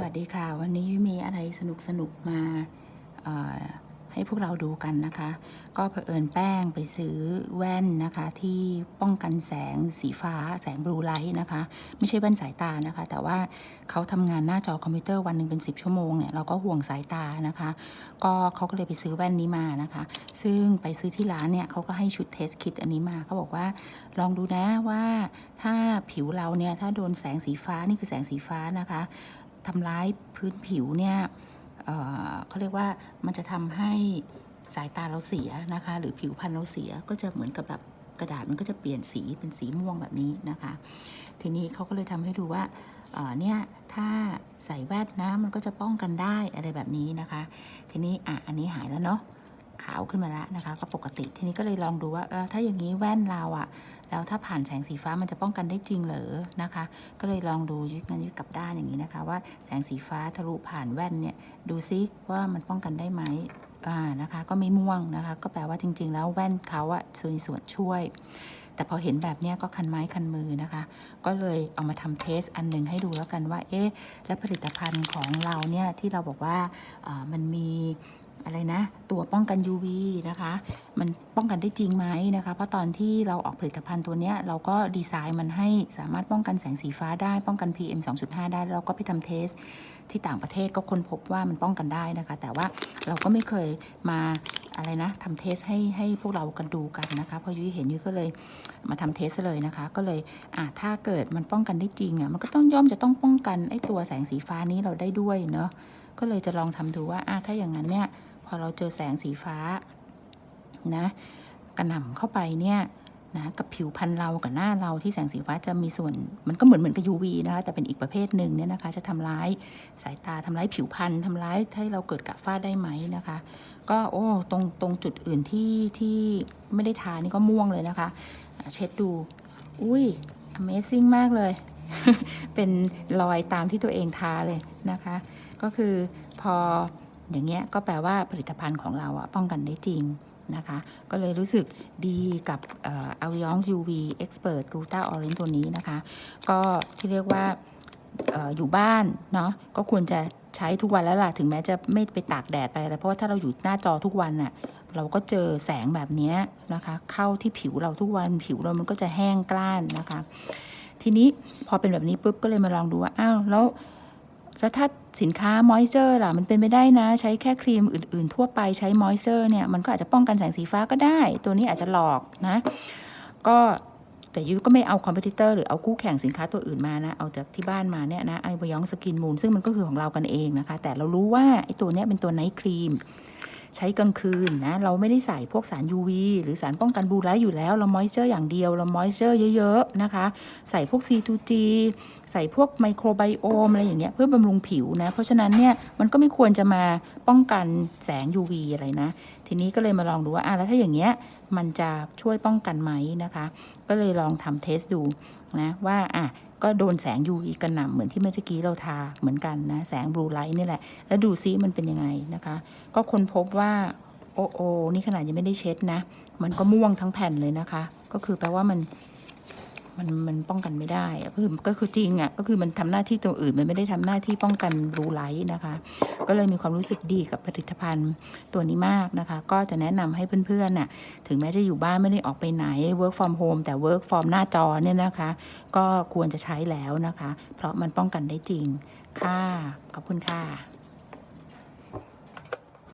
สวัสดีค่ะ วันนี้มีอะไรสนุกสนุกๆมาให้พวกเราดูกันนะคะ ก็เผอิญแป้งไปซื้อแว่นนะคะ ที่ป้องกันแสงสีฟ้าแสงบลูไลท์นะคะ ไม่ใช่แว่นสายตานะคะ แต่ว่าเขาทำงานหน้าจอคอมพิวเตอร์วันหนึ่งเป็น 10 ชั่วโมงเนี่ยเราก็ห่วงสายตานะคะ ก็เขาก็เลยไปซื้อแว่นนี้มานะคะ ซึ่งไปซื้อที่ร้านเนี่ยเขาก็ให้ชุดเทสคิดอันนี้มาเขาบอกว่าลองดูนะว่าถ้าผิวเราเนี่ยถ้าโดนแสงสีฟ้านี่คือแสงสีฟ้านะคะ ทำร้ายพื้นผิวเนี่ยเเขาเรียกว่ามันจะทำให้สายตาเราเสียนะคะ หรือผิวพรรณเราเสียก็จะเหมือนกับแบบกระดาษมันก็จะเปลี่ยนสีเป็นสีม่วงแบบนี้นะคะ ทีนี้เขาก็เลยทำให้ดูว่าเเนี่ยถ้าใส่แว่นนะมันก็จะป้องกันได้อะไรแบบนี้นะคะ ทีนี้อะอันนี้หายแล้วเนาะ ขาวขึ้นมาแล้วนะคะ ก็ปกติทีนี้ก็เลยลองดูว่าเออถ้าอย่างนี้แว่นเราอะแล้วถ้าผ่านแสงสีฟ้ามันจะป้องกันได้จริงเหรอนะคะ ก็เลยลองดูยึดงั้นยึดกลับด้านอย่างนี้นะคะ ว่าแสงสีฟ้าทะลุผ่านแว่นเนี่ยดูซิว่ามันป้องกันได้ไหมอ่านะคะ ก็ไม่ม่วงนะคะ ก็แปลว่าจริง ๆ แล้วแว่นเขาอะมีส่วนช่วย แต่พอเห็นแบบนี้ก็คันไม้คันมือนะคะ ก็เลยเอามาทำเทสอันหนึ่งให้ดูแล้วกันว่าเอ๊ะและผลิตภัณฑ์ของเราเนี่ยที่เราบอกว่ามันมี อะไรนะ ตัวป้องกัน UV นะคะ มันป้องกันได้จริงไหมนะคะ เพราะตอนที่เราออกผลิตภัณฑ์ตัวเนี้ยเราก็ดีไซน์มันให้สามารถป้องกันแสงสีฟ้าได้ป้องกัน PM 2.5 ได้แล้วเราก็ไปทำเทสที่ต่างประเทศก็ค้นพบว่ามันป้องกันได้นะคะ แต่ว่าเราก็ไม่เคยมาอะไรนะทำเทสให้ให้พวกเรากันดูกันนะคะพอยุ้ยเห็นยุ้ยก็เลยมาทำเทสเลยนะคะ ก็เลยอะถ้าเกิดมันป้องกันได้จริงอะมันก็ต้องย่อมจะต้องป้องกันไอ้ตัวแสงสีฟ้านี้เราได้ด้วยเนาะก็เลยจะลองทำดูว่าอะถ้าอย่างนั้นเนี่ย พอเราเจอแสงสีฟ้านะกระหน่ำเข้าไปเนี่ยนะกับผิวพรรณเรากับหน้าเราที่แสงสีฟ้าจะมีส่วนมันก็เหมือนเหมือนกับ UV นะคะแต่เป็นอีกประเภทหนึ่งเนี่ยนะคะ จะทำร้ายสายตาทำร้ายผิวพรรณทำร้ายให้เราเกิดกระฝ้าได้ไหมนะคะ ก็โอ้ตรงตรงจุดอื่นที่ที่ไม่ได้ทานี่ก็ม่วงเลยนะคะอะเช็ดดู อุ้ย Amazing มากเลย เป็นรอยตามที่ตัวเองทาเลยนะคะ ก็คือพอ อย่างเงี้ยก็แปลว่าผลิตภัณฑ์ของเราอะป้องกันได้จริงนะคะ ก็เลยรู้สึกดีกับเอ่อ Allianz UV Expert Gluta Orange ตัวนี้นะคะ ก็ที่เรียกว่าอออยู่บ้านเนาะก็ควรจะใช้ทุกวันแล้วล่ะ ถึงแม้จะไม่ไปตากแดดไปอะไรเพราะว่าถ้าเราอยู่หน้าจอทุกวันน่ะเราก็เจอแสงแบบนี้นะคะ เข้าที่ผิวเราทุกวันผิวเรามันก็จะแห้งกร้านนะคะ ทีนี้พอเป็นแบบนี้ปุ๊บก็เลยมาลองดูว่าอ้าวแล้ว แล้วถ้าสินค้ามอยเจอร์ล่ะมันเป็นไปได้นะ ใช้แค่ครีมอื่น ๆ ทั่วไปใช้มอยเจอร์เนี่ยมันก็อาจจะป้องกันแสงสีฟ้าก็ได้ ตัวนี้อาจจะหลอกนะ ก็แต่ยุก็ไม่เอาคอมเพติเตอร์หรือเอาคู่แข่งสินค้าตัวอื่นมานะ เอาจากที่บ้านมาเนี่ยนะไอบยองสกินมูนซึ่งมันก็คือของเรากันเองนะคะ แต่เรารู้ว่าไอตัวเนี้ยเป็นตัวไนท์ครีม ใช้กลางคืนนะ เราไม่ได้ใส่พวกสาร UV หรือสารป้องกันบูไลท์อยู่แล้ว เรามอยเจอร์อย่างเดียว เรามอยเจอร์เยอะๆนะคะ ใส่พวก C2G ใส่พวกไมโครไบโอมอะไรอย่างเงี้ยเพื่อบำรุงผิวนะ เพราะฉะนั้นเนี่ยมันก็ไม่ควรจะมาป้องกันแสง UV อะไรนะ ทีนี้ก็เลยมาลองดูว่าอะแล้วถ้าอย่างเงี้ยมันจะช่วยป้องกันไหมนะคะ ก็เลยลองทำเทสดูนะว่าอะก็โดนแสง UV กระหน่ำเหมือนที่เมื่อกี้เราทาเหมือนกันนะ แสงบลูไลท์นี่แหละ แล้วดูซิมันเป็นยังไงนะคะ ก็ค้นพบว่า โอ้โอนี่ขนาดยังไม่ได้เช็ดนะ มันก็ม่วงทั้งแผ่นเลยนะคะ ก็คือแปลว่ามัน มันมันป้องกันไม่ได้ก็คือก็คือจริงอะก็คือมันทำหน้าที่ตัวอื่นมันไม่ได้ทำหน้าที่ป้องกันบลูไลท์นะคะ ก็เลยมีความรู้สึกดีกับผลิตภัณฑ์ตัวนี้มากนะคะ ก็จะแนะนำให้เพื่อนๆน่ะถึงแม้จะอยู่บ้านไม่ได้ออกไปไหน work from home แต่ work from หน้าจอเนี่ยนะคะ ก็ควรจะใช้แล้วนะคะ เพราะมันป้องกันได้จริงค่ะขอบคุณค่ะ